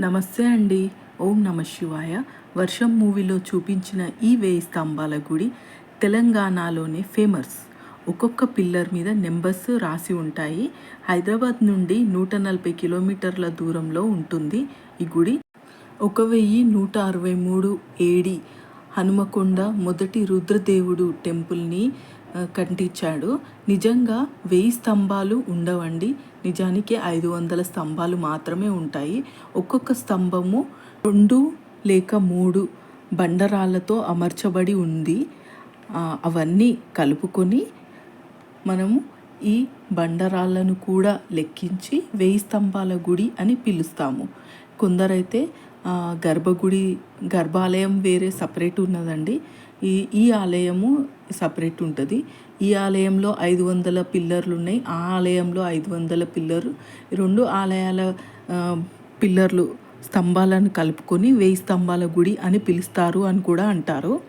నమస్తే అండి. ఓం నమ శివాయ. వర్షం మూవీలో చూపించిన ఈ వేయి స్తంభాల గుడి తెలంగాణలోనే ఫేమస్. ఒక్కొక్క పిల్లర్ మీద నెంబర్స్ రాసి ఉంటాయి. హైదరాబాద్ నుండి నూట నలభై కిలోమీటర్ల దూరంలో ఉంటుంది ఈ గుడి. ఒక వెయ్యి నూట అరవై మూడు ఏడి హనుమకొండ మొదటి రుద్రదేవుడు టెంపుల్ని ఆ, కట్టించాడు. నిజంగా వెయ్యి స్తంభాలు ఉండవండి. నిజానికి ఐదు వందల స్తంభాలు మాత్రమే ఉంటాయి. ఒక్కొక్క స్తంభము రెండు లేక మూడు బండరాళ్ళతో అమర్చబడి ఉంది. అవన్నీ కలుపుకొని మనము ఈ బండరాళ్ళను కూడా లెక్కించి వెయ్యి స్తంభాల గుడి అని పిలుస్తాము. కొందరైతే గర్భగుడి గర్భాలయం వేరే సపరేట్ ఉన్నదండి. ఈ ఈ ఆలయము సపరేట్ ఉంటుంది. ఈ ఆలయంలో ఐదు వందల పిల్లర్లు ఉన్నాయి ఆ ఆలయంలో ఐదు వందల పిల్లరు రెండు ఆలయాల పిల్లర్లు స్తంభాలను కలుపుకొని వెయ్యి స్తంభాల గుడి అని పిలుస్తారు అని కూడా అంటారు.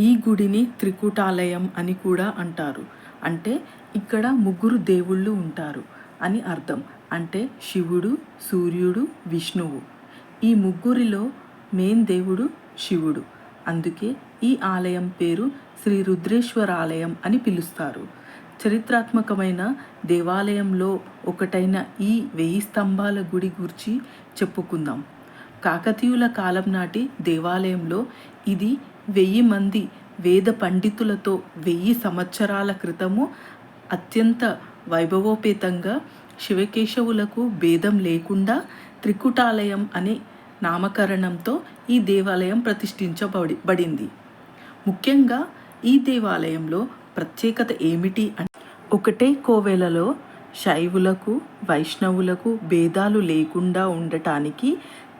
ఈ గుడిని త్రికూటాలయం అని కూడా అంటారు. అంటే ఇక్కడ ముగ్గురు దేవుళ్ళు ఉంటారు అని అర్థం. అంటే శివుడు సూర్యుడు విష్ణువు. ఈ ముగ్గురిలో మెయిన్ దేవుడు శివుడు. అందుకే ఈ ఆలయం పేరు శ్రీ రుద్రేశ్వర ఆలయం అని పిలుస్తారు. చరిత్రాత్మకమైన దేవాలయంలో ఒకటైన ఈ వెయ్యి స్తంభాల గుడి గురించి చెప్పుకుందాం. కాకతీయుల కాలం నాటి దేవాలయంలో ఇది వెయ్యి మంది వేద పండితులతో వెయ్యి సంవత్సరాల క్రితము అత్యంత వైభవోపేతంగా శివకేశవులకు భేదం లేకుండా త్రికుటాలయం అనే నామకరణంతో ఈ దేవాలయం ప్రతిష్ఠించబడి బడింది ముఖ్యంగా ఈ దేవాలయంలో ప్రత్యేకత ఏమిటి అంటే ఒకటే కోవెలలో శైవులకు వైష్ణవులకు భేదాలు లేకుండా ఉండటానికి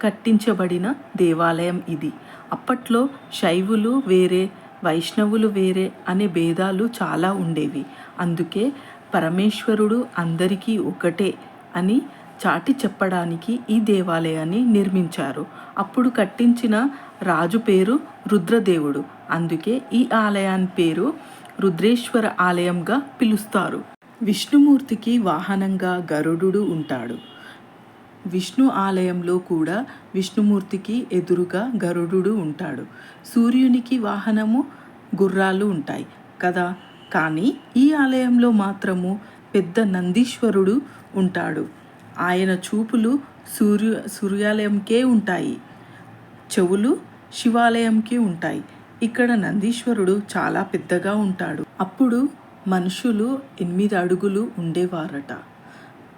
కట్టించబడిన దేవాలయం ఇది. అప్పట్లో శైవులు వేరే వైష్ణవులు వేరే అనే భేదాలు చాలా ఉండేవి. అందుకే పరమేశ్వరుడు అందరికీ ఒకటే అని చాటి చెప్పడానికి ఈ దేవాలయాన్ని నిర్మించారు. అప్పుడు కట్టించిన రాజు పేరు రుద్రదేవుడు. అందుకే ఈ ఆలయాన్ని పేరు రుద్రేశ్వర ఆలయంగా పిలుస్తారు. విష్ణుమూర్తికి వాహనంగా గరుడు ఉంటాడు. విష్ణు ఆలయంలో కూడా విష్ణుమూర్తికి ఎదురుగా గరుడు ఉంటాడు. సూర్యునికి వాహనము గుర్రాలు ఉంటాయి కదా? కానీ ఈ ఆలయంలో మాత్రము పెద్ద నందీశ్వరుడు ఉంటాడు. ఆయన చూపులు సూర్య సూర్యాలయంకే ఉంటాయి. చెవులు శివాలయంకి ఉంటాయి. ఇక్కడ నందీశ్వరుడు చాలా పెద్దగా ఉంటాడు. అప్పుడు మనుషులు ఎనిమిది అడుగులు ఉండేవారట.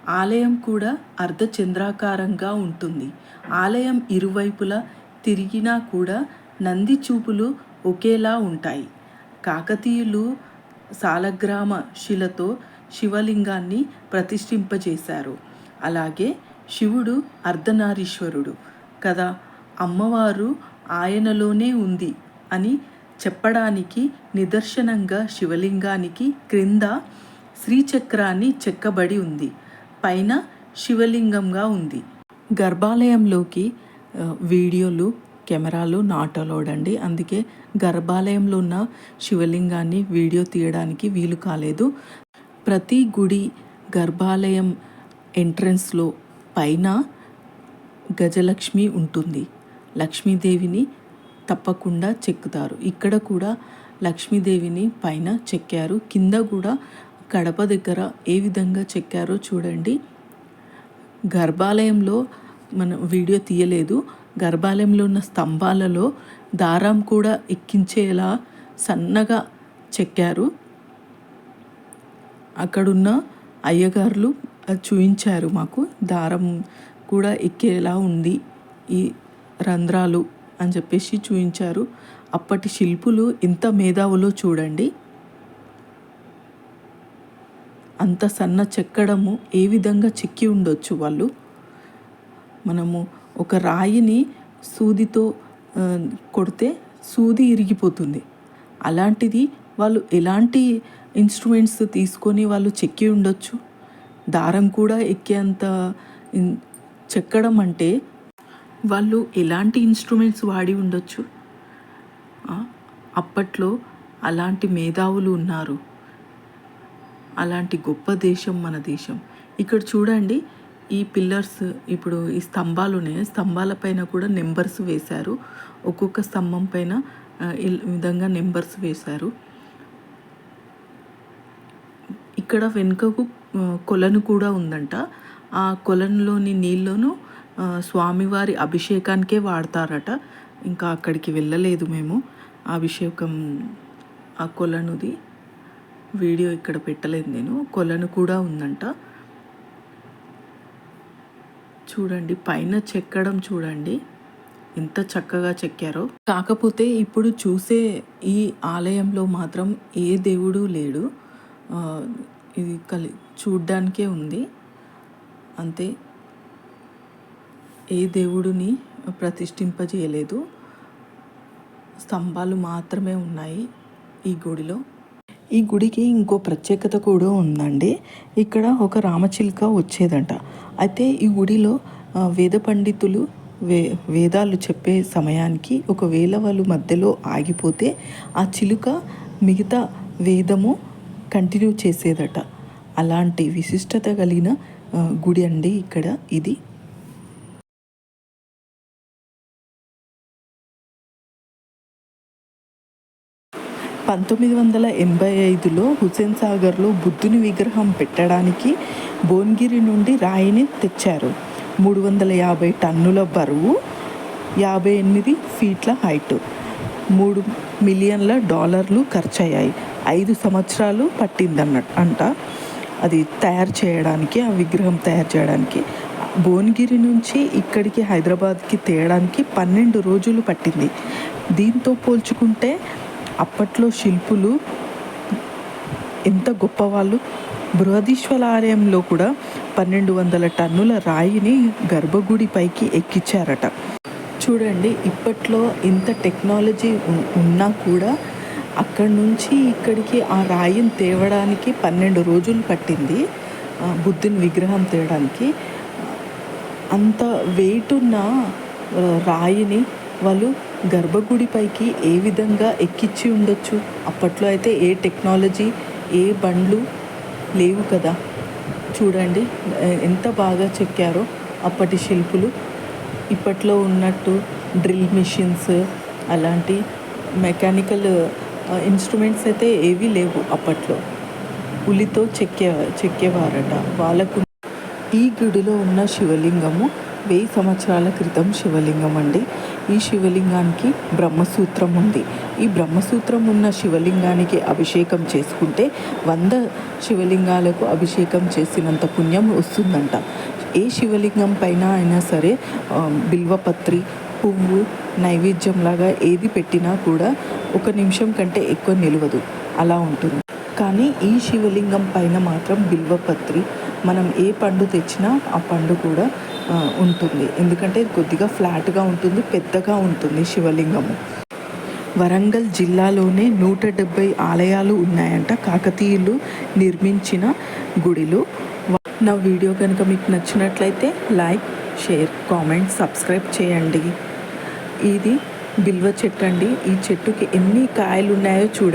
ఆలయం కూడా అర్ధచంద్రాకారంగా ఉంటుంది. ఆలయం ఇరువైపులా తిరిగినా కూడా నంది చూపులు ఒకేలా ఉంటాయి. కాకతీయులు సాలగ్రామ శిలతో శివలింగాన్ని ప్రతిష్ఠింపజేశారు. అలాగే శివుడు అర్ధనారీశ్వరుడు. కదా? అమ్మవారు ఆయనలోనే ఉంది అని చెప్పడానికి నిదర్శనంగా శివలింగానికి క్రింద శ్రీచక్రాన్ని చెక్కబడి ఉంది. పైన శివలింగంగా ఉంది. గర్భాలయంలోకి వీడియోలు కెమెరాలు నాట్ అందుకే గర్భాలయంలో ఉన్న శివలింగాన్ని వీడియో తీయడానికి వీలు కాలేదు. ప్రతి గుడి గర్భాలయం ఎంట్రన్స్లో పైన గజలక్ష్మి ఉంటుంది. లక్ష్మీదేవిని తప్పకుండా చెక్కుతారు. ఇక్కడ కూడా లక్ష్మీదేవిని పైన చెక్కారు. కింద కూడా కడప దగ్గర ఏ విధంగా చెక్కారో చూడండి. గర్భాలయంలో మనం వీడియో తీయలేదు. గర్భాలయంలో ఉన్న స్తంభాలలో దారం కూడా ఎక్కించేలా సన్నగా చెక్కారు. అక్కడున్న అయ్యగారులు అది చూయించారు మాకు. దారం కూడా ఎక్కేలా ఉంది. ఈ రంధ్రాలు అని చెప్పేసి చూయించారు. అప్పటి శిల్పులు ఎంత మేధావులో చూడండి. అంత సన్న చెక్కడము ఏ విధంగా చెక్కి ఉండొచ్చు వాళ్ళు? మనము ఒక రాయిని సూదితో కొడితే సూది ఇరిగిపోతుంది. అలాంటిది వాళ్ళు ఎలాంటి ఇన్స్ట్రుమెంట్స్ తీసుకొని వాళ్ళు చెక్కి ఉండొచ్చు? దారం కూడా ఎక్కేంత చెక్కడం అంటే వాళ్ళు ఎలాంటి ఇన్స్ట్రుమెంట్స్ వాడి ఉండొచ్చు? అప్పట్లో అలాంటి మేధావులు ఉన్నారు. అలాంటి గొప్ప దేశం మన దేశం. ఇక్కడ చూడండి ఈ పిల్లర్స్ ఇప్పుడు ఈ స్తంభాలు ఉన్నాయి. స్తంభాల పైన కూడా నెంబర్స్ వేశారు. ఒక్కొక్క స్తంభం పైన ఈ విధంగా నెంబర్స్ వేశారు. ఇక్కడ వెనుకకు కొలను కూడా ఉందంట. ఆ కొలనులోని నీళ్ళను స్వామివారి అభిషేకానికే వాడతారట. ఇంకా అక్కడికి వెళ్ళలేదు మేము. అభిషేకం ఆ కొలనుది వీడియో ఇక్కడ పెట్టలేదు నేను. కొలను కూడా ఉందంట. చూడండి పైన చెక్కడం చూడండి. ఎంత చక్కగా చెక్కారో. కాకపోతే ఇప్పుడు చూసే ఈ ఆలయంలో మాత్రం ఏ దేవుడు లేడు. ఇది కలి చూడ్డానికే ఉంది. అంతే. ఏ దేవుడిని ప్రతిష్ఠింపజేయలేదు. స్తంభాలు మాత్రమే ఉన్నాయి ఈ గుడిలో. ఈ గుడికి ఇంకో ప్రత్యేకత కూడా ఉందండి. ఇక్కడ ఒక రామచిలుక వచ్చేదంట. అయితే ఈ గుడిలో వేద పండితులు వే వేదాలు చెప్పే సమయానికి ఒకవేళ వాళ్ళు మధ్యలో ఆగిపోతే ఆ చిలుక మిగతా వేదము కంటిన్యూ చేసేదట. అలాంటి విశిష్టత కలిగిన గుడి అండి ఇక్కడ ఇది. పంతొమ్మిది వందల ఎనభై ఐదులో హుసేన్ సాగర్లో బుద్ధుని విగ్రహం పెట్టడానికి భువనగిరి నుండి రాయిని తెచ్చారు. మూడు వందల యాభై టన్నుల బరువు యాభై ఎనిమిది ఫీట్ల హైట్ మూడు మిలియన్ల డాలర్లు ఖర్చయ్యాయి. ఐదు సంవత్సరాలు పట్టిందన్న అంట. అది తయారు చేయడానికి ఆ విగ్రహం తయారు చేయడానికి. భువనగిరి నుంచి ఇక్కడికి హైదరాబాద్కి తేయడానికి పన్నెండు రోజులు పట్టింది. దీంతో పోల్చుకుంటే అప్పట్లో శిల్పులు ఎంత గొప్పవాళ్ళు. బృహదీశ్వర ఆలయంలో కూడా పన్నెండు వందల టన్నుల రాయిని గర్భగుడి పైకి ఎక్కించారట. చూడండి ఇప్పట్లో ఇంత టెక్నాలజీ ఉన్నా కూడా అక్కడి నుంచి ఇక్కడికి ఆ రాయిని తేవడానికి పన్నెండు రోజులు పట్టింది ఆ, బుద్ధుని విగ్రహం తేయడానికి అంత వెయిట్ ఉన్న రాయిని వాళ్ళు గర్భగుడి పైకి ఏ విధంగా ఎక్కించి ఉండొచ్చు? అప్పట్లో అయితే ఏ టెక్నాలజీ ఏ బండ్లు లేవు కదా? చూడండి ఎంత బాగా చెక్కారో అప్పటి శిల్పులు. ఇప్పట్లో ఉన్నట్టు డ్రిల్ మిషన్స్ అలాంటి మెకానికల్ ఇన్స్ట్రుమెంట్స్ అయితే ఏవీ లేవు అప్పట్లో. ఉలితో చెక్కే చెక్కేవారట. వాళ్ళకు ఈ గుడిలో ఉన్న శివలింగము వెయ్యి సంవత్సరాల క్రితం శివలింగం అండి. ఈ శివలింగానికి బ్రహ్మసూత్రం ఉంది. ఈ బ్రహ్మసూత్రం ఉన్న శివలింగానికి అభిషేకం చేసుకుంటే వంద శివలింగాలకు అభిషేకం చేసినంత పుణ్యం వస్తుందంట. ఏ శివలింగం పైన అయినా సరే బిల్వపత్రి పువ్వు నైవేద్యంలాగా ఏది పెట్టినా కూడా ఒక నిమిషం కంటే ఎక్కువ నిలవదు. అలా ఉంటుంది. కానీ ఈ శివలింగం పైన మాత్రం బిల్వపత్రి మనం ఏ పండు తెచ్చినా ఆ పండు కూడా ఉంటుంది. ఎందుకంటే కొద్దిగా ఫ్లాట్గా ఉంటుంది పెద్దగా ఉంటుంది శివలింగము. వరంగల్ జిల్లాలోనే నూట డెబ్బై ఆలయాలు ఉన్నాయంట. కాకతీయులు నిర్మించిన గుడిలు. నా వీడియో కనుక మీకు నచ్చినట్లయితే లైక్ షేర్ కామెంట్ సబ్స్క్రైబ్ చేయండి. ఇది బిల్వ చెట్టు అండి. ఈ చెట్టుకి ఎన్ని కాయలు ఉన్నాయో చూడండి.